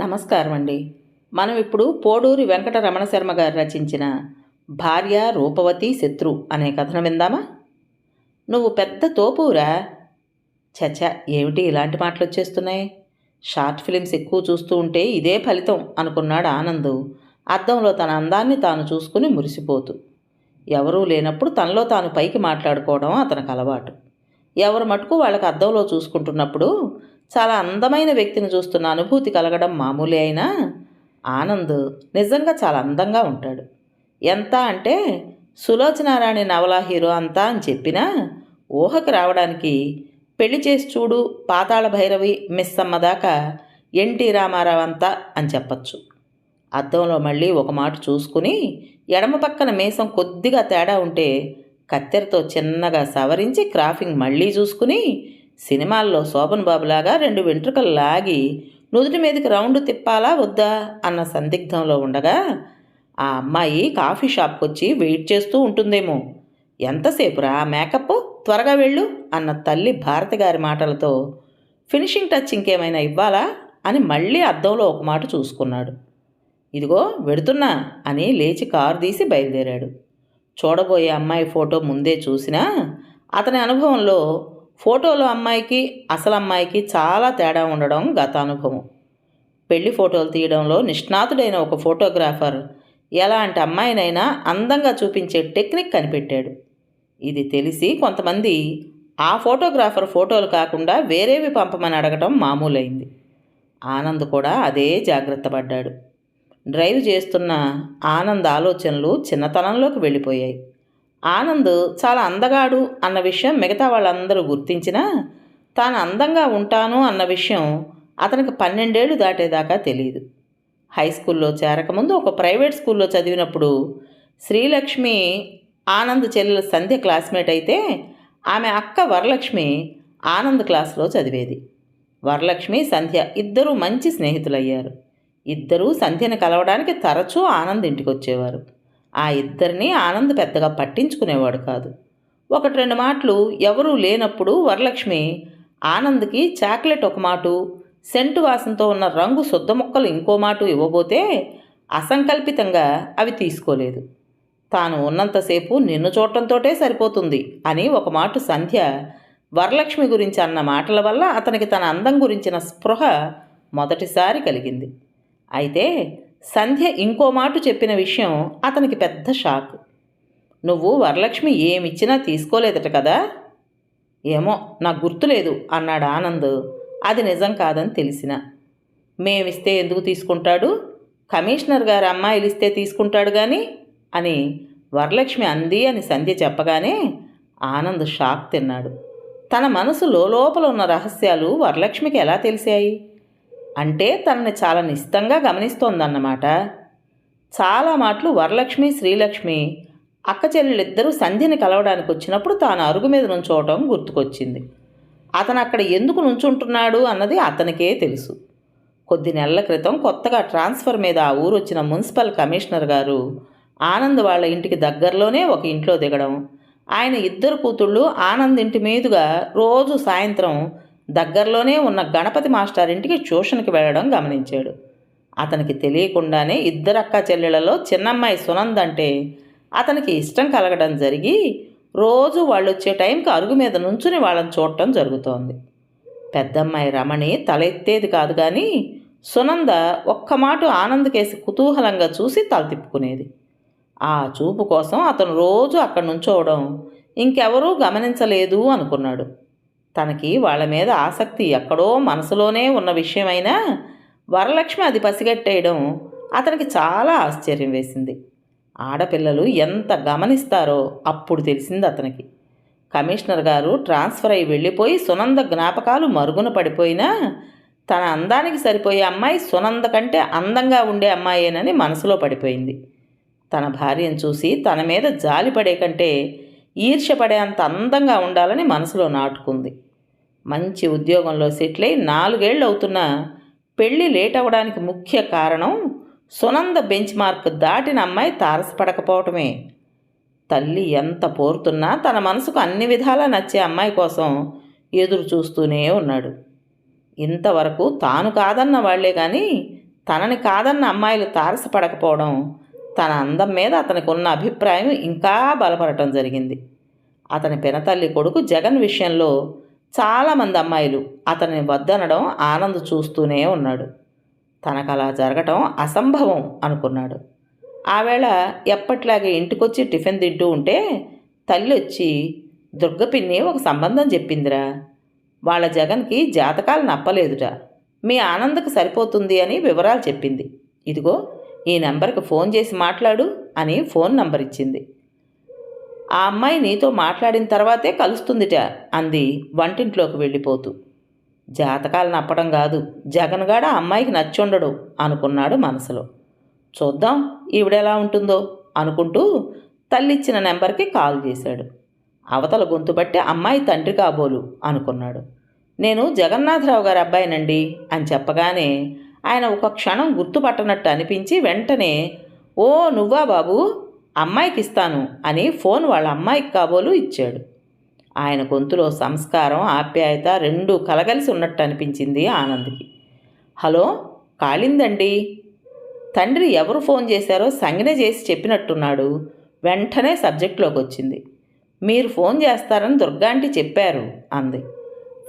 నమస్కారం అండి మనం ఇప్పుడు పోడూరి వెంకట రమణ శర్మ గారు రచించిన భార్య రూపవతి శత్రు అనే కథను విందామా? నువ్వు పెద్ద తోపురా చచ ఏమిటి ఇలాంటి మాటలు వచ్చేస్తున్నాయి? షార్ట్ ఫిలిమ్స్ ఎక్కువ చూస్తూ ఉంటే ఇదే ఫలితం అనుకున్నాడు ఆనంద్. అద్దంలో తన అందాన్ని తాను చూసుకుని మురిసిపోతూ. ఎవరూ లేనప్పుడు తనలో తాను పైకి మాట్లాడుకోవడం అతనికి అలవాటు. ఎవరు మటుకు వాళ్ళకి అద్దంలో చూసుకుంటున్నప్పుడు చాలా అందమైన వ్యక్తిని చూస్తున్న అనుభూతి కలగడం మామూలే అయినా ఆనంద్ నిజంగా చాలా అందంగా ఉంటాడు. ఎంత అంటే సులోచనారాణి నవలా హీరో అంతా అని చెప్పినా ఊహకు రావడానికి పెళ్ళి చేసి చూడు పాతాళ భైరవి మిస్ అమ్మ దాకా ఎన్టీ రామారావు అంతా అని చెప్పచ్చు. అద్దంలో మళ్ళీ ఒక మాట చూసుకుని ఎడమ పక్కన మీసం కొద్దిగా తేడా ఉంటే కత్తెరతో చిన్నగా సవరించి క్రాఫింగ్ మళ్ళీ చూసుకుని సినిమాల్లో శోభన్ బాబులాగా రెండు వెంట్రుకలు లాగి నుదుటి మీదకి రౌండ్ తిప్పాలా వద్దా అన్న సందిగ్ధంలో ఉండగా ఆ అమ్మాయి కాఫీ షాప్కి వచ్చి వెయిట్ చేస్తూ ఉంటుందేమో. ఎంతసేపురా మేకప్? త్వరగా వెళ్ళు అన్న తల్లి భారతి గారి మాటలతో ఫినిషింగ్ టచ్ ఇంకేమైనా ఇవ్వాలా అని మళ్ళీ అద్దంలో ఒక మాట చూసుకున్నాడు. ఇదిగో వెడుతున్నా అని లేచి కారు తీసి బయలుదేరాడు. చూడబోయే అమ్మాయి ఫోటో ముందే చూసినా అతని అనుభవంలో ఫోటోలు అమ్మాయికి అసలు అమ్మాయికి చాలా తేడా ఉండడం గత అనుభవం పెళ్ళి ఫోటోలు తీయడంలో నిష్ణాతుడైన ఒక ఫోటోగ్రాఫర్ ఎలాంటి అమ్మాయినైనా అందంగా చూపించే టెక్నిక్ కనిపెట్టాడు. ఇది తెలిసి కొంతమంది ఆ ఫోటోగ్రాఫర్ ఫోటోలు కాకుండా వేరేవి పంపమని అడగటం మామూలైంది. ఆనంద్ కూడా అదే జాగ్రత్త పడ్డాడు. డ్రైవ్ చేస్తున్న ఆనంద్ ఆలోచనలు చిన్నతనంలోకి వెళ్ళిపోయాయి. ఆనంద్ చాలా అందగాడు అన్న విషయం మిగతా వాళ్ళందరూ గుర్తించినా తాను అందంగా ఉంటాను అన్న విషయం అతనికి పన్నెండేళ్ళు దాటేదాకా తెలియదు హై స్కూల్లో చేరకముందు ఒక ప్రైవేట్ స్కూల్లో చదివినప్పుడు శ్రీలక్ష్మి ఆనంద్ చెల్లెల సంధ్య క్లాస్మేట్ అయితే ఆమె అక్క వరలక్ష్మి ఆనంద్ క్లాస్లో చదివేది. వరలక్ష్మి సంధ్య ఇద్దరూ మంచి స్నేహితులయ్యారు. ఇద్దరూ సంధ్యను కలవడానికి తరచూ ఆనంద్ ఇంటికి వచ్చేవారు ఆ ఇద్దరిని ఆనంద్ పెద్దగా పట్టించుకునేవాడు కాదు. ఒకటి రెండు మాటలు ఎవరూ లేనప్పుడు వరలక్ష్మి ఆనంద్కి చాక్లెట్ ఒక మాటు సెంటు వాసనతో ఉన్న రంగు శుద్ధ ముక్కలు ఇంకో మాటు ఇవ్వబోతే అసంకల్పితంగా అవి తీసుకోలేదు. తాను ఉన్నంతసేపు నిన్ను చూడటంతోటే సరిపోతుంది అని ఒక మాట సంధ్య వరలక్ష్మి గురించి అన్న మాటల వల్ల అతనికి తన అందం గురించిన స్పృహ మొదటిసారి కలిగింది. అయితే సంధ్య ఇంకో మాట చెప్పిన విషయం అతనికి పెద్ద షాక్. నువ్వు వరలక్ష్మి ఏమిచ్చినా తీసుకోలేదట కదా? ఏమో నాకు గుర్తులేదు అన్నాడు ఆనంద్. అది నిజం కాదని తెలిసిన. మేమిస్తే ఎందుకు తీసుకుంటాడు? కమిషనర్ గారు అమ్మాయిలు ఇస్తే తీసుకుంటాడు కానీ అని వరలక్ష్మి అంది అని సంధ్య చెప్పగానే ఆనంద్ షాక్ తిన్నాడు. తన మనసు లోపల ఉన్న రహస్యాలు వరలక్ష్మికి ఎలా తెలిసాయి? అంటే తనని చాలా నిశితంగా గమనిస్తోందన్నమాట. చాలా మాటలు వరలక్ష్మి శ్రీలక్ష్మి అక్క చెల్లెళ్ళిద్దరూ సంధ్యని కలవడానికి వచ్చినప్పుడు తాను అరుగు మీద నుంచోవటం గుర్తుకొచ్చింది. అతను అక్కడ ఎందుకు నుంచుంటున్నాడు అన్నది అతనికే తెలుసు. కొద్ది నెలల క్రితం కొత్తగా ట్రాన్స్ఫర్ మీద ఆ ఊరు వచ్చిన మున్సిపల్ కమిషనర్ గారు ఆనంద్ వాళ్ళ ఇంటికి దగ్గరలోనే ఒక ఇంట్లో దిగడం ఆయన ఇద్దరు కూతుళ్ళు ఆనంద్ ఇంటి మీదుగా రోజు సాయంత్రం దగ్గరలోనే ఉన్న గణపతి మాస్టర్ ఇంటికి ట్యూషన్కి వెళ్ళడం గమనించాడు. అతనికి తెలియకుండానే ఇద్దరు అక్క చెల్లెలలో చిన్నమ్మాయి సునంద్ అంటే అతనికి ఇష్టం కలగడం జరిగి రోజు వాళ్ళు వచ్చే టైంకి అరుగు మీద నుంచుని వాళ్ళని చూడటం జరుగుతోంది. పెద్దమ్మాయి రమణి తలెత్తేది కాదు కానీ సునంద ఒక్క మాట ఆనందకేసి కుతూహలంగా చూసి తల తిప్పుకునేది. ఆ చూపు కోసం అతను రోజు అక్కడి నుంచోవడం ఇంకెవరూ గమనించలేదు అనుకున్నాడు. తనకి వాళ్ళ మీద ఆసక్తి ఎక్కడో మనసులోనే ఉన్న విషయమైనా వరలక్ష్మి అది పసిగట్టేయడం అతనికి చాలా ఆశ్చర్యం వేసింది. ఆడపిల్లలు ఎంత గమనిస్తారో అప్పుడు తెలిసింది అతనికి. కమిషనర్ గారు ట్రాన్స్ఫర్ అయి వెళ్ళిపోయి సునంద జ్ఞాపకాలు మరుగున పడిపోయినా తన అందానికి సరిపోయే అమ్మాయి సునంద కంటే అందంగా ఉండే అమ్మాయేనని మనసులో పడిపోయింది. తన భార్యను చూసి తన మీద జాలి పడే కంటే ఈర్ష్యపడేంత అందంగా ఉండాలని మనసులో నాటుకుంది. మంచి ఉద్యోగంలో సెటిల్ అయి నాలుగేళ్ళు అవుతున్నా పెళ్ళి లేట్ అవ్వడానికి ముఖ్య కారణం సునంద బెంచ్ మార్క్ దాటిన అమ్మాయి తారసపడకపోవటమే. తల్లి ఎంత పోరుతున్నా తన మనసుకు అన్ని విధాలా నచ్చే అమ్మాయి కోసం ఎదురు చూస్తూనే ఉన్నాడు. ఇంతవరకు తాను కాదన్న వాళ్ళే కానీ తనని కాదన్న అమ్మాయిలు తారసపడకపోవడం తన అందం మీద అతనికి ఉన్న అభిప్రాయం ఇంకా బలపడటం జరిగింది. అతని పినతల్లి కొడుకు జగన్ విషయంలో చాలామంది అమ్మాయిలు అతని వద్దనడం ఆనంద్ చూస్తూనే ఉన్నాడు. తనకు అలా జరగటం అసంభవం అనుకున్నాడు. ఆవేళ ఎప్పట్లాగే ఇంటికొచ్చి టిఫిన్ తింటూ ఉంటే తల్లి వచ్చి దుర్గపిన్ని ఒక సంబంధం చెప్పిందిరా. వాళ్ళ జగన్కి జాతకాలు నప్పలేదుట. మీ ఆనందకు సరిపోతుంది అని వివరాలు చెప్పింది. ఇదిగో ఈ నెంబర్కి ఫోన్ చేసి మాట్లాడు అని ఫోన్ నంబర్ ఇచ్చింది. ఆ అమ్మాయి నీతో మాట్లాడిన తర్వాతే కలుస్తుందిట అంది వంటింట్లోకి వెళ్ళిపోతూ. జాతకాలు నప్పడం కాదు జగన్గాడ ఆ అమ్మాయికి నచ్చుండడు అనుకున్నాడు మనసులో. చూద్దాం ఈవిడెలా ఉంటుందో అనుకుంటూ తల్లిచ్చిన నెంబర్కి కాల్ చేశాడు. అవతల గొంతు బట్టి అమ్మాయి తండ్రి కాబోలు అనుకున్నాడు. నేను జగన్నాథరావు గారి అబ్బాయినండి అని చెప్పగానే ఆయన ఒక క్షణం గుర్తుపట్టనట్టు అనిపించి వెంటనే ఓ నువ్వా బాబు అమ్మాయికి ఇస్తాను అని ఫోన్ వాళ్ళ అమ్మాయికి కాబోలు ఇచ్చాడు. ఆయన గొంతులో సంస్కారం ఆప్యాయత రెండూ కలగలిసి ఉన్నట్టు అనిపించింది ఆనంద్కి. హలో కాళిందండి తండ్రి ఎవరు ఫోన్ చేశారో సంజ్ఞ చేసి చెప్పినట్టున్నాడు. వెంటనే సబ్జెక్ట్లోకి వచ్చింది మీరు ఫోన్ చేస్తారని దుర్గాంటి చెప్పారు అంది.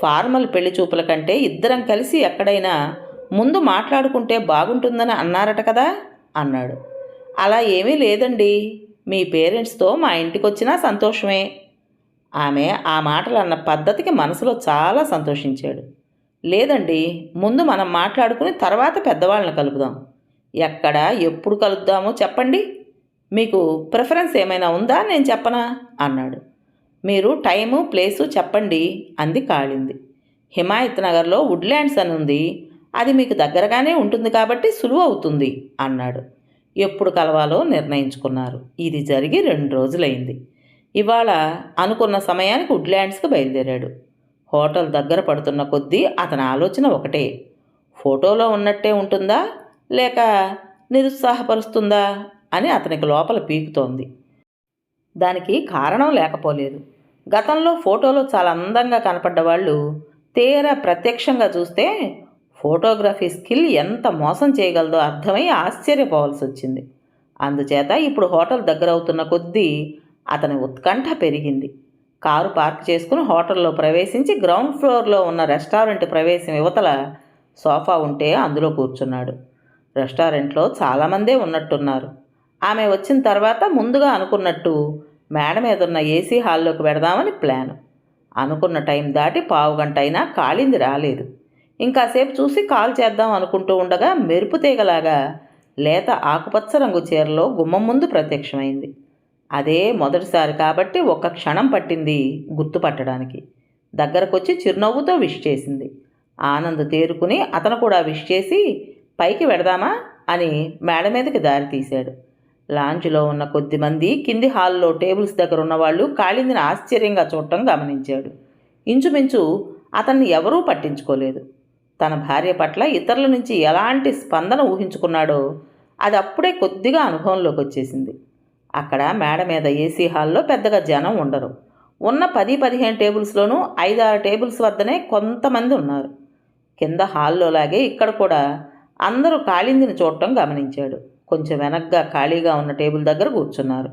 ఫార్మల్ పెళ్ళి చూపుల కంటే ఇద్దరం కలిసి ఎక్కడైనా ముందు మాట్లాడుకుంటే బాగుంటుందని అన్నారట కదా అన్నాడు. అలా ఏమీ లేదండి. మీ పేరెంట్స్తో మా ఇంటికి వచ్చినా సంతోషమే. ఆమె ఆ మాటలు అన్న పద్ధతికి మనసులో చాలా సంతోషించాడు. లేదండి ముందు మనం మాట్లాడుకుని తర్వాత పెద్దవాళ్ళని కలుపుదాం. ఎక్కడ ఎప్పుడు కలుద్దామో చెప్పండి. మీకు ప్రిఫరెన్స్ ఏమైనా ఉందా? నేను చెప్పనా? అన్నాడు. మీరు టైము ప్లేసు చెప్పండి అంది కాళింది. హిమాయత్ నగర్లో వుడ్ల్యాండ్స్ అని ఉంది అది మీకు దగ్గరగానే ఉంటుంది కాబట్టి సులువు అవుతుంది అన్నాడు. ఎప్పుడు కలవాలో నిర్ణయించుకున్నారు. ఇది జరిగి రెండు రోజులైంది. ఇవాళ అనుకున్న సమయానికి వుడ్లాండ్స్కి బయలుదేరాడు. హోటల్ దగ్గర పడుతున్న కొద్దీ అతని ఆలోచన ఒకటే. ఫోటోలో ఉన్నట్టే ఉంటుందా? లేక నిరుత్సాహపరుస్తుందా? అని అతనికి లోపల పీకుతోంది. దానికి కారణం లేకపోలేదు. గతంలో ఫోటోలో చాలా అందంగా కనపడ్డ వాళ్ళు తీరా ప్రత్యక్షంగా చూస్తే ఫోటోగ్రఫీ స్కిల్ ఎంత మోసం చేయగలదో అర్థమై ఆశ్చర్యపోవాల్సి వచ్చింది అందుచేత ఇప్పుడు హోటల్ దగ్గర అవుతున్న కొద్దీ అతని ఉత్కంఠ పెరిగింది. కారు పార్క్ చేసుకుని హోటల్లో ప్రవేశించి గ్రౌండ్ ఫ్లోర్లో ఉన్న రెస్టారెంట్ ప్రవేశం యువతల సోఫా ఉంటే అందులో కూర్చున్నాడు. రెస్టారెంట్లో చాలామందే ఉన్నట్టున్నారు. ఆమె వచ్చిన తర్వాత ముందుగా అనుకున్నట్టు మేడ మీద ఉన్న ఏసీ హాల్లోకి పెడదామని ప్లాన్. అనుకున్న టైం దాటి పావు గంట అయినా కాళింది రాలేదు. ఇంకాసేపు చూసి కాల్ చేద్దాం అనుకుంటూ ఉండగా మెరుపు తీగలాగా లేత ఆకుపచ్చ రంగు చీరలో గుమ్మం ముందు ప్రత్యక్షమైంది. అదే మొదటిసారి కాబట్టి ఒక్క క్షణం పట్టింది గుర్తుపట్టడానికి. దగ్గరకొచ్చి చిరునవ్వుతో విష్ చేసింది. ఆనంద్ తేరుకుని అతను కూడా విష్ చేసి పైకి వెడదామా? అని మేడ మీదకి దారి తీశాడు. లాంజ్లో ఉన్న కొద్దిమంది కింది హాల్లో టేబుల్స్ దగ్గర ఉన్నవాళ్ళు కాళిందిని ఆశ్చర్యంగా చూడటం గమనించాడు. ఇంచుమించు అతన్ని ఎవరూ పట్టించుకోలేదు. తన భార్య పట్ల ఇతరుల నుంచి ఎలాంటి స్పందన ఊహించుకున్నాడో అది అప్పుడే కొద్దిగా అనుభవంలోకి వచ్చేసింది. అక్కడ మేడ మీద ఏసీ హాల్లో పెద్దగా జనం ఉండరు. ఉన్న పది పదిహేను టేబుల్స్లోనూ ఐదారు టేబుల్స్ వద్దనే కొంతమంది ఉన్నారు. కింద హాల్లో లాగే ఇక్కడ కూడా అందరూ కాళిందిని చూడటం గమనించాడు. కొంచెం వెనక్గా ఖాళీగా ఉన్న టేబుల్ దగ్గర కూర్చున్నారు.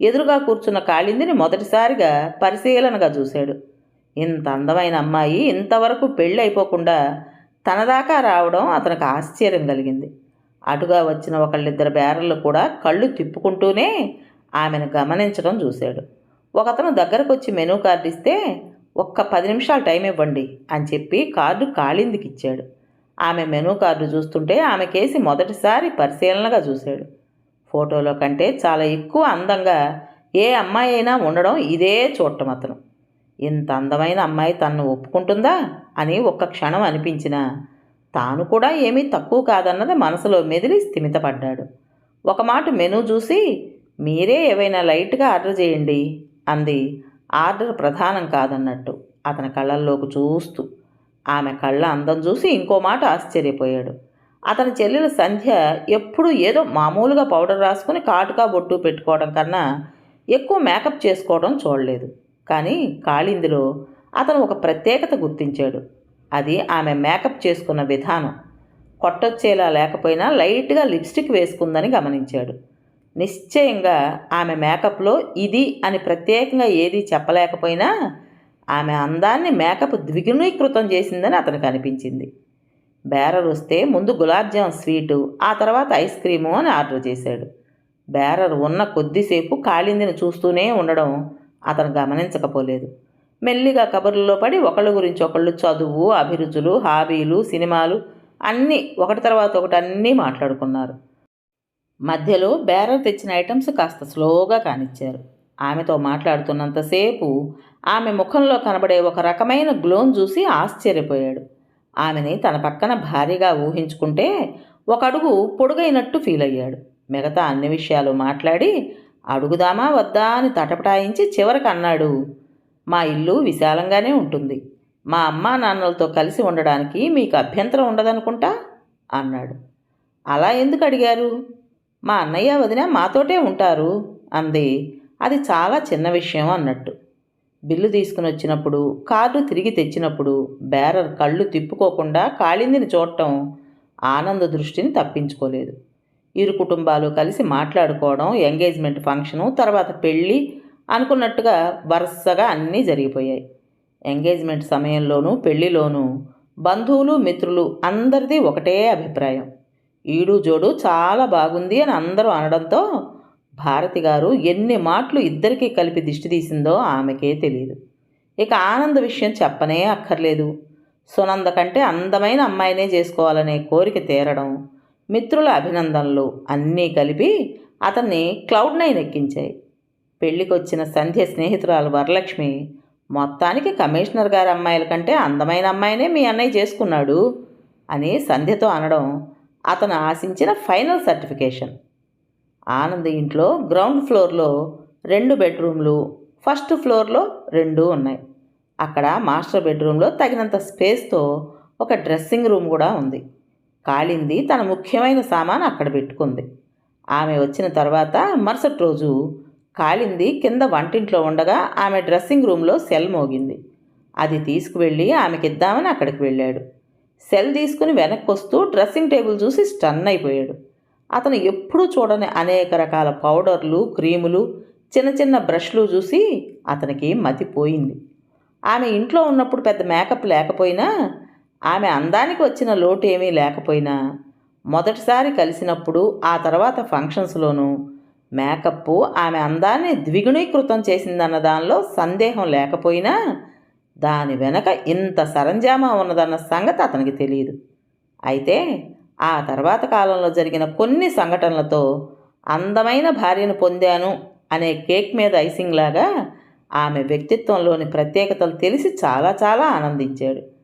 ఎదురుగా కూర్చున్న కాళిందిని మొదటిసారిగా పరిశీలనగా చూశాడు. ఇంత అందమైన అమ్మాయి ఇంతవరకు పెళ్ళి అయిపోకుండా తన దాకా రావడం అతనికి ఆశ్చర్యం కలిగింది. అటుగా వచ్చిన ఒకళ్ళిద్దరు బేరళ్ళు కూడా కళ్ళు తిప్పుకుంటూనే ఆమెను గమనించడం చూశాడు. ఒకతను దగ్గరకు వచ్చి మెనూ కార్డు ఇస్తే ఒక్క పది నిమిషాలు టైం ఇవ్వండి అని చెప్పి కార్డు కాళిందికి ఇచ్చాడు ఆమె మెనూ కార్డు చూస్తుంటే ఆమె కేసి మొదటిసారి పరిశీలనగా చూశాడు. ఫోటోలో కంటే చాలా ఎక్కువ అందంగా ఏ అమ్మాయి అయినా ఉండడం ఇదే చూడటం అతను. ఇంత అందమైన అమ్మాయి తన్ను ఒప్పుకుంటుందా? అని ఒక్క క్షణం అనిపించినా. తాను కూడా ఏమీ తక్కువ కాదన్నది మనసులో మెదిలి స్థిమితపడ్డాడు. ఒక మాట మెనూ చూసి మీరే ఏవైనా లైట్గా ఆర్డర్ చేయండి అంది. ఆర్డర్ ప్రధానం కాదన్నట్టు అతని కళ్ళల్లోకి చూస్తూ. ఆమె కళ్ళ అందం చూసి ఇంకో మాట ఆశ్చర్యపోయాడు. అతని చెల్లెల సంధ్య ఎప్పుడూ ఏదో మామూలుగా పౌడర్ రాసుకుని కాటుగా బొట్టు పెట్టుకోవడం కన్నా ఎక్కువ మేకప్ చేసుకోవడం చూడలేదు. కానీ కాళిందిలో అతను ఒక ప్రత్యేకత గుర్తించాడు. అది ఆమె మేకప్ చేసుకున్న విధానం. కొట్టొచ్చేలా లేకపోయినా లైట్గా లిప్స్టిక్ వేసుకుందని గమనించాడు. నిశ్చయంగా ఆమె మేకప్లో ఇది అని ప్రత్యేకంగా ఏదీ చెప్పలేకపోయినా ఆమె అందాన్ని మేకప్ ద్విగుణీకృతం చేసిందని అతనికి అనిపించింది. బేరర్ వస్తే ముందు గులాబ్జామ్ స్వీటు ఆ తర్వాత ఐస్ క్రీము అని ఆర్డర్ చేశాడు. బేరర్ ఉన్న కొద్దిసేపు కాళిందిని చూస్తూనే ఉండడం అతను గమనించకపోలేదు. మెల్లిగా కబుర్లలో పడి ఒకళ్ళ గురించి ఒకళ్ళు చదువు అభిరుచులు హాబీలు సినిమాలు అన్నీ ఒకటి తర్వాత ఒకటి అన్నీ మాట్లాడుకున్నారు. మధ్యలో బేరర్ తెచ్చిన ఐటమ్స్ కాస్త స్లోగా కానిచ్చారు. ఆమెతో మాట్లాడుతున్నంతసేపు ఆమె ముఖంలో కనబడే ఒక రకమైన గ్లోన్ చూసి ఆశ్చర్యపోయాడు. ఆమెని తన పక్కన భారీగా ఊహించుకుంటే ఒక అడుగు పొడుగైనట్టు ఫీల్ అయ్యాడు మిగతా అన్ని విషయాలు మాట్లాడి అడుగుదామా వద్దా అని తటపటాయించి చివరికి అన్నాడు. మా ఇల్లు విశాలంగానే ఉంటుంది. మా అమ్మా నాన్నలతో కలిసి ఉండడానికి మీకు అభ్యంతరం ఉండదనుకుంటా? అన్నాడు. అలా ఎందుకు అడిగారు? మా అన్నయ్య వదిన మాతోటే ఉంటారు అంది. అది చాలా చిన్న విషయం అన్నట్టు. బిల్లు తీసుకుని వచ్చినప్పుడు కార్డు తిరిగి తెచ్చినప్పుడు బేరర్ కళ్ళు తిప్పుకోకుండా కాళిందిని చూడటం ఆనంద దృష్టిని తప్పించుకోలేదు. ఇరు కుటుంబాలు కలిసి మాట్లాడుకోవడం ఎంగేజ్మెంట్ ఫంక్షను తర్వాత పెళ్ళి అనుకున్నట్టుగా వరుసగా అన్నీ జరిగిపోయాయి. ఎంగేజ్మెంట్ సమయంలోనూ పెళ్ళిలోనూ బంధువులు మిత్రులు అందరిది ఒకటే అభిప్రాయం. ఈడు జోడు చాలా బాగుంది అని అందరూ అనడంతో భారతి గారు ఎన్ని మాటలు ఇద్దరికీ కలిపి దిష్టి తీసిందో ఆమెకే తెలియదు ఇక ఆనంద విషయం చెప్పనే అక్కర్లేదు. సునంద కంటే అందమైన అమ్మాయినే చేసుకోవాలనే కోరిక తీరడం మిత్రుల అభినందనలు అన్నీ కలిపి అతన్ని క్లౌడ్ నైన్ ఎక్కించాయి. పెళ్ళికొచ్చిన సంధ్య స్నేహితురాలు వరలక్ష్మి మొత్తానికి కమిషనర్ గారి అమ్మాయిల కంటే అందమైన అమ్మాయినే మీ అన్నయ్య చేసుకున్నాడు అని సంధ్యతో అనడం అతను ఆశించిన ఫైనల్ సర్టిఫికేషన్. ఆనంద్ ఇంట్లో గ్రౌండ్ ఫ్లోర్లో రెండు బెడ్రూమ్లు ఫస్ట్ ఫ్లోర్లో రెండు ఉన్నాయి. అక్కడ మాస్టర్ బెడ్రూమ్లో తగినంత స్పేస్తో ఒక డ్రెస్సింగ్ రూమ్ కూడా ఉంది. కాళింది తన ముఖ్యమైన సామాను అక్కడ పెట్టుకుంది. ఆమె వచ్చిన తర్వాత మరుసటి రోజు కాళింది కింద వంటింట్లో ఉండగా ఆమె డ్రెస్సింగ్ రూమ్లో సెల్ మోగింది. అది తీసుకువెళ్ళి ఆమెకిద్దామని అక్కడికి వెళ్ళాడు. సెల్ తీసుకుని వెనక్కి వస్తూ డ్రెస్సింగ్ టేబుల్ చూసి స్టన్ అయిపోయాడు. అతను ఎప్పుడూ చూడని అనేక రకాల పౌడర్లు క్రీములు చిన్న చిన్న బ్రష్లు చూసి అతనికి మతిపోయింది. ఆమె ఇంట్లో ఉన్నప్పుడు పెద్ద మేకప్ లేకపోయినా ఆమె అందానికి వచ్చిన లోటు ఏమీ లేకపోయినా మొదటిసారి కలిసినప్పుడు ఆ తర్వాత ఫంక్షన్స్లోనూ మేకప్ ఆమె అందాన్ని ద్విగుణీకృతం చేసిందన్న దానిలో సందేహం లేకపోయినా దాని వెనక ఇంత సరంజామా ఉన్నదన్న సంగతి అతనికి తెలియదు. అయితే ఆ తర్వాత కాలంలో జరిగిన కొన్ని సంఘటనలతో అందమైన భార్యను పొందాను అనే కేక్ మీద ఐసింగ్ లాగా ఆమె వ్యక్తిత్వంలోని ప్రత్యేకతలు తెలిసి చాలా చాలా ఆనందించాడు.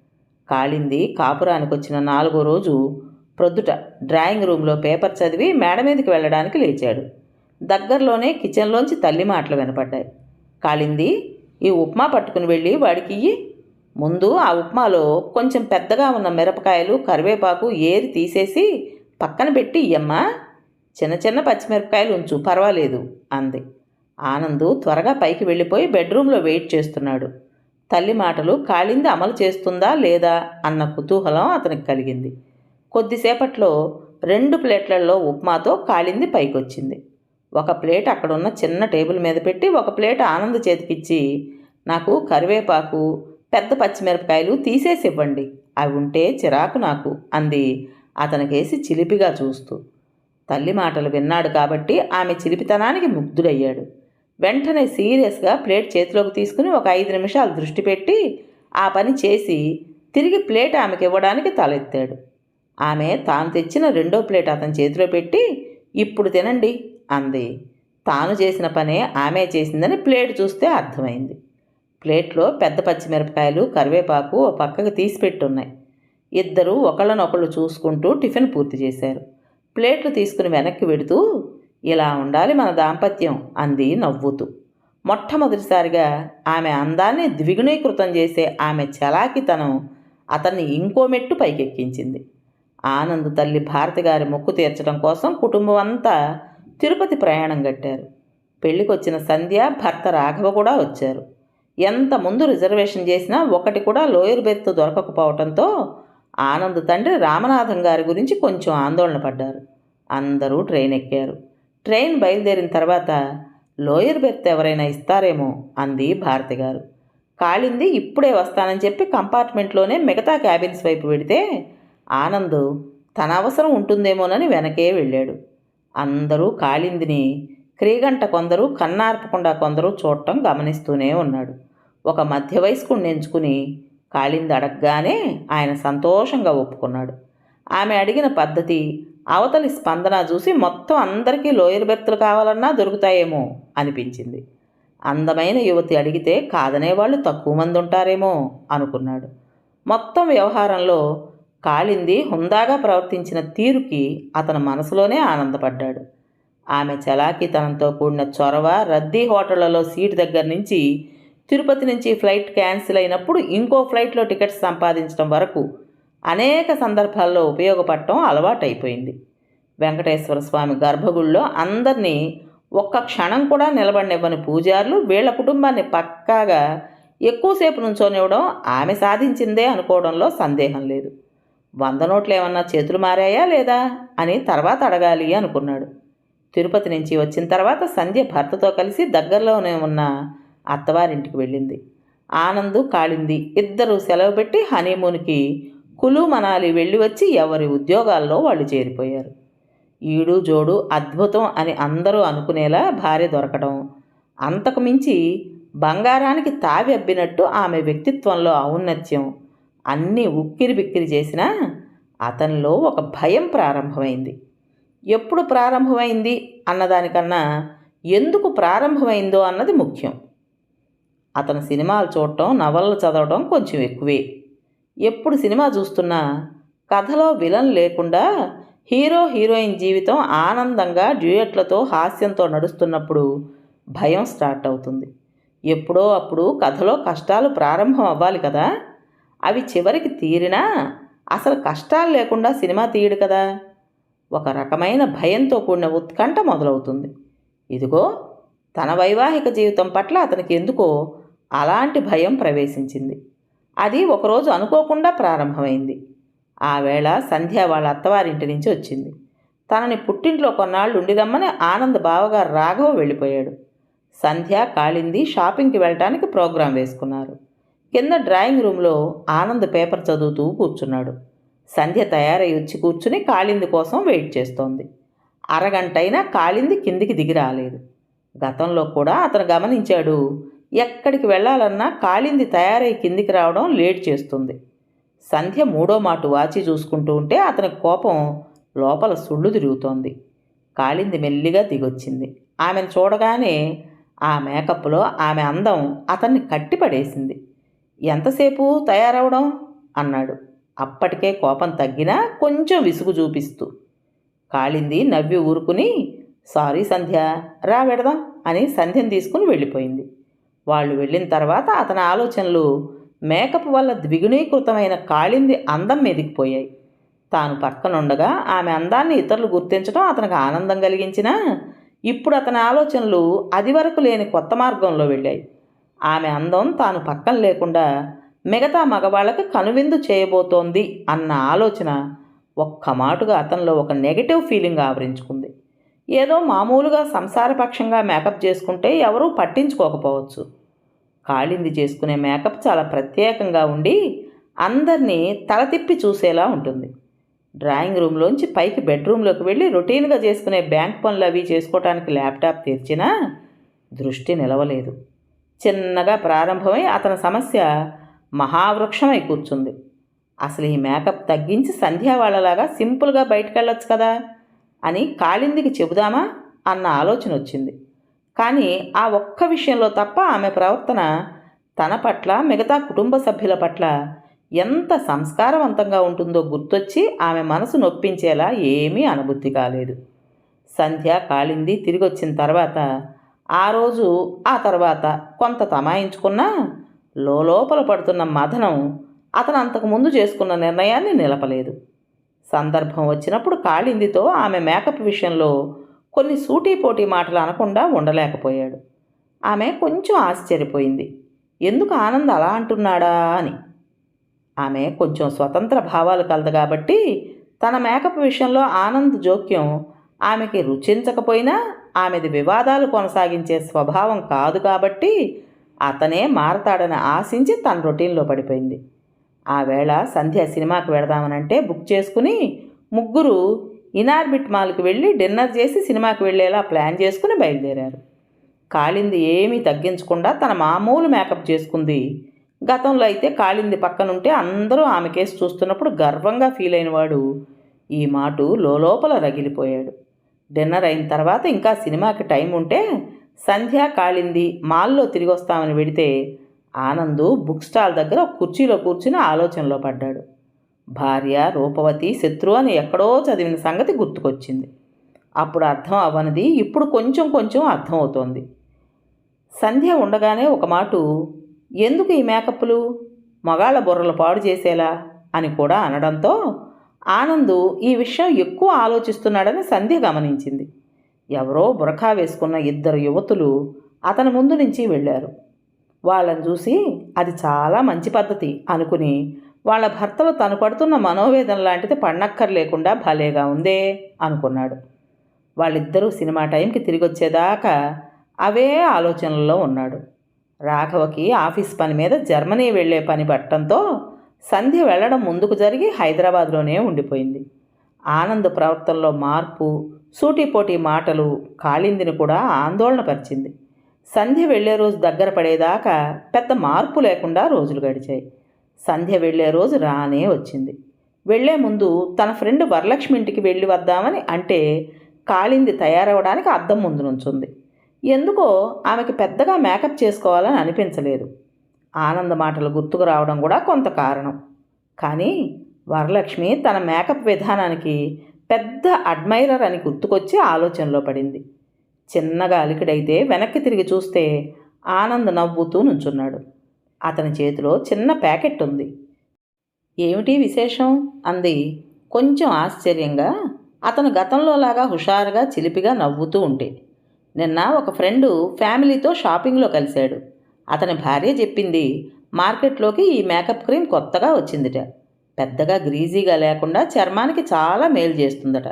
కాలింది. కాపురానికి వచ్చిన నాలుగో రోజు ప్రొద్దుట డ్రాయింగ్ రూమ్లో పేపర్ చదివి మేడ మీదకి వెళ్ళడానికి లేచాడు. దగ్గరలోనే కిచెన్లోంచి తల్లి మాటలు వినపడ్డాయి. కాలింది ఈ ఉప్మా పట్టుకుని వెళ్ళి వాడికి ఇయ్యి. ముందు ఆ ఉప్మాలో కొంచెం పెద్దగా ఉన్న మిరపకాయలు కరివేపాకు ఏరి తీసేసి పక్కన పెట్టి ఇయ్యమ్మా. చిన్న చిన్న పచ్చిమిరపకాయలు ఉంచు పర్వాలేదు అంది. ఆనందు త్వరగా పైకి వెళ్ళిపోయి బెడ్రూమ్లో వెయిట్ చేస్తున్నాడు. తల్లి మాటలు కాళింది అమలు చేస్తుందా లేదా అన్న కుతూహలం అతనికి కలిగింది. కొద్దిసేపట్లో రెండు ప్లేట్లలో ఉప్మాతో కాళింది పైకొచ్చింది. ఒక ప్లేట్ అక్కడున్న చిన్న టేబుల్ మీద పెట్టి ఒక ప్లేట్ ఆనంద్ చేతికిచ్చి నాకు కరివేపాకు పెద్ద పచ్చిమిరపకాయలు తీసేసి ఇవ్వండి అవి ఉంటే చిరాకు నాకు అంది అతనికేసి చిలిపిగా చూస్తూ. తల్లి మాటలు విన్నాడు కాబట్టి ఆమె చిలిపితనానికి ముగ్ధుడయ్యాడు. వెంటనే సీరియస్గా ప్లేట్ చేతిలోకి తీసుకుని ఒక ఐదు నిమిషాలు దృష్టి పెట్టి ఆ పని చేసి తిరిగి ప్లేట్ ఆమెకి ఇవ్వడానికి తలెత్తాడు. ఆమె తాను తెచ్చిన రెండో ప్లేట్ అతని చేతిలో పెట్టి ఇప్పుడు తినండి అంది. తాను చేసిన పనే ఆమె చేసిందని ప్లేట్ చూస్తే అర్థమైంది. ప్లేట్లో పెద్ద పచ్చిమిరపకాయలు కరివేపాకు ఓ పక్కకు తీసి పెట్టున్నాయి. ఇద్దరు ఒకళ్ళనొకళ్ళు చూసుకుంటూ టిఫిన్ పూర్తి చేశారు. ప్లేట్లు తీసుకుని వెనక్కి వెడుతూ ఇలా ఉండాలి మన దాంపత్యం అంది నవ్వుతూ. మొట్టమొదటిసారిగా ఆమె అందాన్ని ద్విగుణీకృతం చేసే ఆమె చలాకితనం అతన్ని ఇంకో మెట్టు పైకెక్కించింది. ఆనంద్ తల్లి భారతి గారి మొక్కు తీర్చడం కోసం కుటుంబం అంతా తిరుపతి ప్రయాణం కట్టారు పెళ్ళికొచ్చిన సంధ్య భర్త రాఘవ కూడా వచ్చారు. ఎంత ముందు రిజర్వేషన్ చేసినా ఒకటి కూడా లోయర్ బెర్త్ దొరకకపోవడంతో ఆనంద్ తండ్రి రామనాథం గారి గురించి కొంచెం ఆందోళన పడ్డారు. అందరూ ట్రైన్ ఎక్కారు. ట్రైన్ బయలుదేరిన తర్వాత లోయర్ బెర్త్ ఎవరైనా ఇస్తారేమో అంది భారతి గారు. కాళింది ఇప్పుడే వస్తానని చెప్పి కంపార్ట్మెంట్లోనే మిగతా క్యాబిన్స్ వైపు వెడితే ఆనంద్ తన అవసరం ఉంటుందేమోనని వెనకే వెళ్ళాడు. అందరూ కాళిందిని క్రీగంట కొందరు కన్నార్పకుండా కొందరు చూడటం గమనిస్తూనే ఉన్నాడు. ఒక మధ్య వయస్కుడిని ఎంచుకుని కాళింది అడగగానే ఆయన సంతోషంగా ఒప్పుకున్నాడు. ఆమె అడిగిన పద్ధతి అవతలి స్పందన చూసి మొత్తం అందరికీ లోయర్ బెర్తులు కావాలన్నా దొరుకుతాయేమో అనిపించింది. అందమైన యువతి అడిగితే కాదనే వాళ్ళు తక్కువ మంది ఉంటారేమో అనుకున్నాడు. మొత్తం వ్యవహారంలో కాళింది హుందాగా ప్రవర్తించిన తీరుకి అతని మనసులోనే ఆనందపడ్డాడు. ఆమె చలాకీతనంతో కూడిన చొరవ రద్దీ హోటళ్ళలో సీటు దగ్గర నుంచి తిరుపతి నుంచి ఫ్లైట్ క్యాన్సిల్ అయినప్పుడు ఇంకో ఫ్లైట్లో టికెట్స్ సంపాదించడం వరకు అనేక సందర్భాల్లో ఉపయోగపడటం అలవాటైపోయింది. వెంకటేశ్వర స్వామి గర్భగుడిలో అందరినీ ఒక్క క్షణం కూడా నిలబడినివ్వని పూజారులు వీళ్ళ కుటుంబాన్ని పక్కాగా ఎక్కువసేపు నుంచోనివ్వడం ఆమె సాధించిందే అనుకోవడంలో సందేహం లేదు. వంద నోట్లు ఏమన్నా చేతులు మారాయా లేదా అని తర్వాత అడగాలి అనుకున్నాడు. తిరుపతి నుంచి వచ్చిన తర్వాత సంధ్య భర్తతో కలిసి దగ్గరలోనే ఉన్న అత్తవారింటికి వెళ్ళింది. ఆనందు కాళింది ఇద్దరు సెలవు పెట్టి హనీమూన్కి కులు మనాలి వెళ్ళి వచ్చి ఎవరి ఉద్యోగాల్లో వాళ్ళు చేరిపోయారు. ఈడు జోడు అద్భుతం అని అందరూ అనుకునేలా భార్య దొరకడం అంతకు మించి బంగారానికి తావి అబ్బినట్టు ఆమె వ్యక్తిత్వంలో ఔన్నత్యం. అన్నీ ఉక్కిరి బిక్కిరి చేసినా అతనిలో ఒక భయం ప్రారంభమైంది. ఎప్పుడు ప్రారంభమైంది అన్నదానికన్నా ఎందుకు ప్రారంభమైందో అన్నది ముఖ్యం. అతను సినిమాలు చూడటం నవలలు చదవడం కొంచెం ఎక్కువే. ఎప్పుడు సినిమా చూస్తున్నా కథలో విలన్ లేకుండా హీరో హీరోయిన్ జీవితం ఆనందంగా డ్యూయట్లతో హాస్యంతో నడుస్తున్నప్పుడు భయం స్టార్ట్ అవుతుంది. ఎప్పుడో అప్పుడు కథలో కష్టాలు ప్రారంభం అవ్వాలి కదా. అవి చివరికి తీరినా అసలు కష్టాలు లేకుండా సినిమా తీయడు కదా. ఒక రకమైన భయంతో కూడిన ఉత్కంఠ మొదలవుతుంది. ఇదిగో తన వైవాహిక జీవితం పట్ల అతనికి ఎందుకో అలాంటి భయం ప్రవేశించింది. అది ఒకరోజు అనుకోకుండా ప్రారంభమైంది. ఆ వేళ సంధ్య వాళ్ళ అత్తవారింటి నుంచి వచ్చింది. తనని పుట్టింట్లో కొన్నాళ్ళు ఉండిదమ్మని ఆనంద్ బావగారు రాఘవ వెళ్ళిపోయాడు. సంధ్య కాళింది షాపింగ్కి వెళ్ళటానికి ప్రోగ్రాం వేసుకున్నారు. కింద డ్రాయింగ్ రూమ్లో ఆనంద్ పేపర్ చదువుతూ కూర్చున్నాడు. సంధ్య తయారై వచ్చి కూర్చుని కాళింది కోసం వెయిట్ చేస్తోంది. అరగంటైనా కాళింది కిందికి దిగి రాలేదు. గతంలో కూడా అతను గమనించాడు ఎక్కడికి వెళ్ళాలన్నా కాలింది తయారై కిందికి రావడం లేట్ చేస్తుంది. సంధ్య మూడో మాటు వాచి చూసుకుంటూ ఉంటే అతని కోపం లోపల సుళ్ళు తిరుగుతోంది. కాలింది మెల్లిగా దిగొచ్చింది. ఆమెను చూడగానే ఆ మేకప్లో ఆమె అందం అతన్ని కట్టిపడేసింది. ఎంతసేపు తయారవడం? అన్నాడు. అప్పటికే కోపం తగ్గినా కొంచెం విసుగు చూపిస్తూ. కాళింది నవ్వి ఊరుకుని సారీ సంధ్య రా వెడదాం అని సంధ్యను తీసుకుని వెళ్ళిపోయింది. వాళ్ళు వెళ్ళిన తర్వాత అతని ఆలోచనలు మేకప్ వల్ల ద్విగుణీకృతమైన కాళింది అందం మీదికిపోయాయి. తాను పక్కనుండగా ఆమె అందాన్ని ఇతరులు గుర్తించడం అతనికి ఆనందం కలిగించినా ఇప్పుడు అతని ఆలోచనలు అది వరకు లేని కొత్త మార్గంలో వెళ్ళాయి. ఆమె అందం తాను పక్కన లేకుండా మిగతా మగవాళ్ళకి కనువిందు చేయబోతోంది అన్న ఆలోచన ఒక్క మాటుగా అతనిలో ఒక నెగటివ్ ఫీలింగ్ ఆవరించుకుంది. ఏదో మామూలుగా సంసారపక్షంగా మేకప్ చేసుకుంటే ఎవరూ పట్టించుకోకపోవచ్చు. కాళింది చేసుకునే మేకప్ చాలా ప్రత్యేకంగా ఉండి అందరినీ తల తిప్పి చూసేలా ఉంటుంది. డ్రాయింగ్ రూమ్లోంచి పైకి బెడ్రూమ్లోకి వెళ్ళి రొటీన్గా చేసుకునే బ్యాంక్ పనులు అవి చేసుకోవడానికి ల్యాప్టాప్ తెరిచినా దృష్టి నిలవలేదు. చిన్నగా ప్రారంభమై అతని సమస్య మహావృక్షమై కూర్చుంది. అసలు ఈ మేకప్ తగ్గించి సంధ్యా వాళ్ళలాగా సింపుల్గా బయటకు వెళ్ళొచ్చు కదా అని కాళిందికి చెబుదామా అన్న ఆలోచన వచ్చింది. కానీ ఆ ఒక్క విషయంలో తప్ప ఆమె ప్రవర్తన తన పట్ల మిగతా కుటుంబ సభ్యుల పట్ల ఎంత సంస్కారవంతంగా ఉంటుందో గుర్తొచ్చి ఆమె మనసు నొప్పించేలా ఏమీ అనుభూతి కాలేదు. సంధ్య కాళింది తిరిగి వచ్చిన తర్వాత ఆ రోజు ఆ తర్వాత కొంత తమాయించుకున్నా లోపల పడుతున్న మదనం అతను అంతకుముందు చేసుకున్న నిర్ణయాన్ని నిలపలేదు. సందర్భం వచ్చినప్పుడు కాళిందితో ఆమె మేకప్ విషయంలో కొన్ని సూటీపోటీ మాటలు అనకుండా ఉండలేకపోయాడు. ఆమె కొంచెం ఆశ్చర్యపోయింది. ఎందుకు ఆనంద్ అలా అంటున్నాడా? అని. ఆమె కొంచెం స్వతంత్ర భావాలు కలదు కాబట్టి తన మేకప్ విషయంలో ఆనంద్ జోక్యం ఆమెకి రుచించకపోయినా ఆమెది వివాదాలు కొనసాగించే స్వభావం కాదు కాబట్టి అతనే మారతాడని ఆశించి తన రొటీన్లో పడిపోయింది. ఆ వేళ సంధ్య సినిమాకి వెళదామనంటే బుక్ చేసుకుని ముగ్గురు ఇనార్బిట్ మాల్కి వెళ్ళి డిన్నర్ చేసి సినిమాకి వెళ్ళేలా ప్లాన్ చేసుకుని బయలుదేరారు. కాళింది ఏమీ తగ్గించకుండా తన మామూలు మేకప్ చేసుకుంది. గతంలో అయితే కాళింది పక్కనుంటే అందరూ ఆమె కేసు చూస్తున్నప్పుడు గర్వంగా ఫీల్ అయినవాడు. ఈ మాట లోపల రగిలిపోయాడు. డిన్నర్ అయిన తర్వాత ఇంకా సినిమాకి టైం ఉంటే సంధ్య కాళింది మాల్లో తిరిగి వస్తామని వెడితే ఆనందు బుక్ స్టాల్ దగ్గర కుర్చీలో కూర్చుని ఆలోచనలో పడ్డాడు. భార్య రూపవతి శత్రు అని ఎక్కడో చదివిన సంగతి గుర్తుకొచ్చింది. అప్పుడు అర్థం అవ్వనిది ఇప్పుడు కొంచెం కొంచెం అర్థం అవుతోంది సంధ్య ఉండగానే ఒక మాటు ఎందుకు ఈ మేకప్లు మగాళ్ళ బుర్రలు పాడు చేసేలా? అని కూడా అనడంతో ఆనందు ఈ విషయం ఎక్కువ ఆలోచిస్తున్నాడని సంధ్య గమనించింది. ఎవరో బురఖా వేసుకున్న ఇద్దరు యువతులు అతని ముందు నుంచి వెళ్ళారు. వాళ్ళని చూసి అది చాలా మంచి పద్ధతి అనుకుని వాళ్ళ భర్తలు తను పడుతున్న మనోవేదన లాంటిది పన్నక్కర్ లేకుండా భలేగా ఉందే అనుకున్నాడు. వాళ్ళిద్దరూ సినిమా టైంకి తిరిగి వచ్చేదాకా అవే ఆలోచనల్లో ఉన్నాడు. రాఘవకి ఆఫీస్ పని మీద జర్మనీ వెళ్ళే పని పట్టడంతో సంధ్య వెళ్ళడం ముందుకు జరిగి హైదరాబాద్లోనే ఉండిపోయింది. ఆనంద్ ప్రవర్తనలో మార్పు సూటిపోటీ మాటలు కాళిందిని కూడా ఆందోళనపరిచింది సంధ్య వెళ్ళే రోజు దగ్గర పడేదాకా పెద్ద మార్పు లేకుండా రోజులు గడిచాయి. సంధ్య వెళ్ళే రోజు రానే వచ్చింది. వెళ్ళే ముందు తన ఫ్రెండ్ వరలక్ష్మి ఇంటికి వెళ్ళి వద్దామని అంటే కాలింది తయారవడానికి అద్దం ముందు నుంచుంది. ఎందుకో ఆమెకి పెద్దగా మేకప్ చేసుకోవాలని అనిపించలేదు. ఆనంద మాటలు గుర్తుకు రావడం కూడా కొంత కారణం. కానీ వరలక్ష్మి తన మేకప్ విధానానికి పెద్ద అడ్మైరర్ అని గుర్తుకొచ్చి ఆలోచనలో పడింది. చిన్నగా అలికిడైతే వెనక్కి తిరిగి చూస్తే ఆనంద్ నవ్వుతూ నుంచున్నాడు. అతని చేతిలో చిన్న ప్యాకెట్ ఉంది. ఏమిటి విశేషం? అంది. కొంచెం ఆశ్చర్యంగా అతను గతంలోలాగా హుషారుగా చిలిపిగా నవ్వుతూ ఉంటే. నిన్న ఒక ఫ్రెండు ఫ్యామిలీతో షాపింగ్లో కలిశాడు. అతని భార్య చెప్పింది మార్కెట్లోకి ఈ మేకప్ క్రీమ్ కొత్తగా వచ్చిందిట. పెద్దగా గ్రీజీగా లేకుండా చర్మానికి చాలా మేలు చేస్తుందట.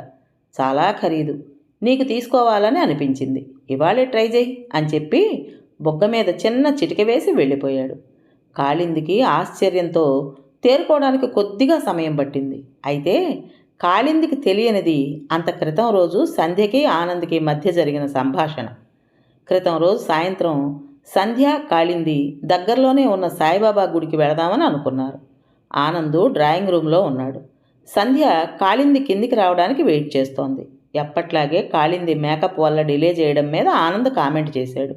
చాలా ఖరీదు. నీకు తీసుకోవాలని అనిపించింది. ఇవాళే ట్రై చేయి అని చెప్పి బొగ్గ మీద చిన్న చిటిక వేసి వెళ్ళిపోయాడు. కాళిందికి ఆశ్చర్యంతో తేరుకోవడానికి కొద్దిగా సమయం పట్టింది. అయితే కాళిందికి తెలియనిది అంత క్రితం రోజు సంధ్యకి ఆనంద్కి మధ్య జరిగిన సంభాషణ. క్రితం రోజు సాయంత్రం సంధ్య కాళింది దగ్గరలోనే ఉన్న సాయిబాబా గుడికి వెళదామని అనుకున్నారు. ఆనందు డ్రాయింగ్ రూమ్లో ఉన్నాడు. సంధ్య కాళింది కిందికి రావడానికి వెయిట్ చేస్తోంది. ఎప్పట్లాగే కాళింది మేకప్ వల్ల డిలే చేయడం మీద ఆనంద్ కామెంట్ చేశాడు.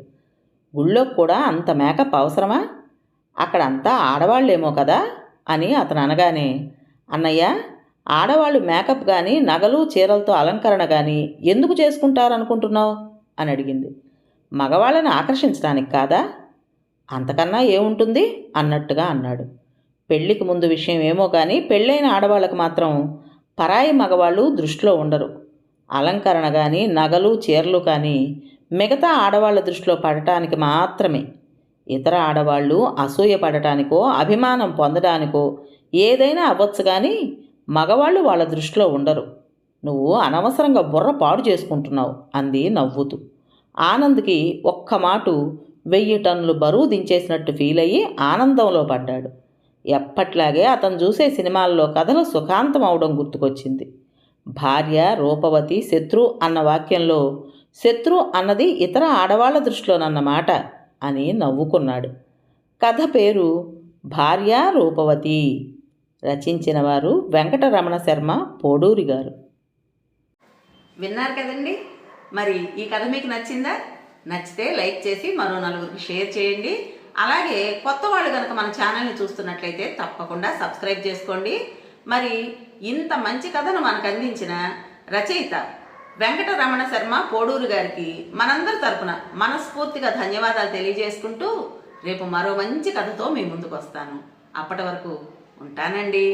గుళ్ళో కూడా అంత మేకప్ అవసరమా? అక్కడంతా ఆడవాళ్ళేమో కదా అని అతను అనగానే అన్నయ్య ఆడవాళ్ళు మేకప్ కానీ నగలు చీరలతో అలంకరణ కానీ ఎందుకు చేసుకుంటారనుకుంటున్నావు? అని అడిగింది. మగవాళ్ళని ఆకర్షించడానికి కాదా? అంతకన్నా ఏముంటుంది? అన్నట్టుగా అన్నాడు. పెళ్ళికి ముందు విషయం ఏమో కానీ పెళ్ళైన ఆడవాళ్ళకు మాత్రం పరాయి మగవాళ్ళు దృష్టిలో ఉండరు. అలంకరణ కానీ నగలు చీరలు కానీ మిగతా ఆడవాళ్ళ దృష్టిలో పడటానికి మాత్రమే. ఇతర ఆడవాళ్ళు అసూయపడటానికో అభిమానం పొందడానికో ఏదైనా అవ్వచ్చు కానీ మగవాళ్ళు వాళ్ళ దృష్టిలో ఉండరు. నువ్వు అనవసరంగా బుర్ర పాడు చేసుకుంటున్నావు అంది నవ్వుతూ. ఆనంద్కి ఒక్క మాటు వెయ్యి టన్నులు బరువు దించేసినట్టు ఫీల్ అయ్యి ఆనందంలో పడ్డాడు. ఎప్పట్లాగే అతను చూసే సినిమాల్లో కథలు సుఖాంతం అవడం గుర్తుకొచ్చింది. భార్య రూపవతి శత్రు అన్న వాక్యంలో శత్రు అన్నది ఇతర ఆడవాళ్ళ దృష్టిలోనన్నమాట అని నవ్వుకున్నాడు. కథ పేరు భార్య రూపవతి. రచించిన వారు వెంకటరమణ శర్మ పోడూరి గారు. విన్నారు కదండి? మరి ఈ కథ మీకు నచ్చిందా? నచ్చితే లైక్ చేసి మరో నలుగురికి షేర్ చేయండి. అలాగే కొత్త వాళ్ళు కనుక మన ఛానల్ని చూస్తున్నట్లయితే తప్పకుండా సబ్స్క్రైబ్ చేసుకోండి. మరి ఇంత మంచి కథను మనకు అందించిన రచయిత వెంకటరమణ శర్మ పోడూరు గారికి మనందరి తరపున మనస్ఫూర్తిగా ధన్యవాదాలు తెలియజేసుకుంటూ రేపు మరో మంచి కథతో మీ ముందుకు వస్తాను అప్పటి వరకు ఉంటానండి.